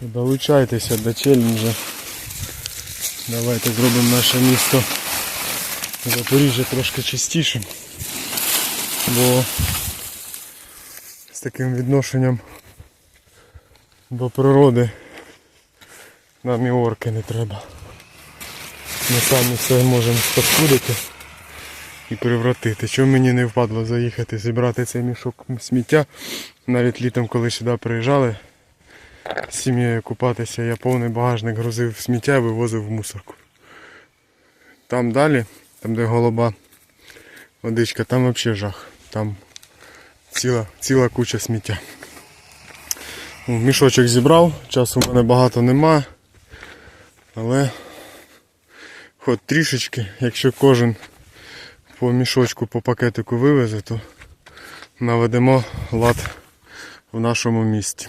Долучайтеся до челенджа. Давайте зробимо наше місто Запоріжжя трошки чистішим. Бо з таким відношенням до природи нам і орки не треба. Ми самі все можемо спаскудити і превратити. Чому мені не впадло заїхати, зібрати цей мішок сміття. Навіть літом, коли сюди приїжджали з сім'єю купатися, я повний багажник грузив сміття і вивозив в мусорку. Там далі, там де голуба водичка, там взагалі жах. Там ціла, ціла куча сміття. Ну, Мішочок зібрав, часу в мене багато нема. Але хоч трішечки, якщо кожен по мішочку, по пакетику вивезе, то наведемо лад в нашому місті.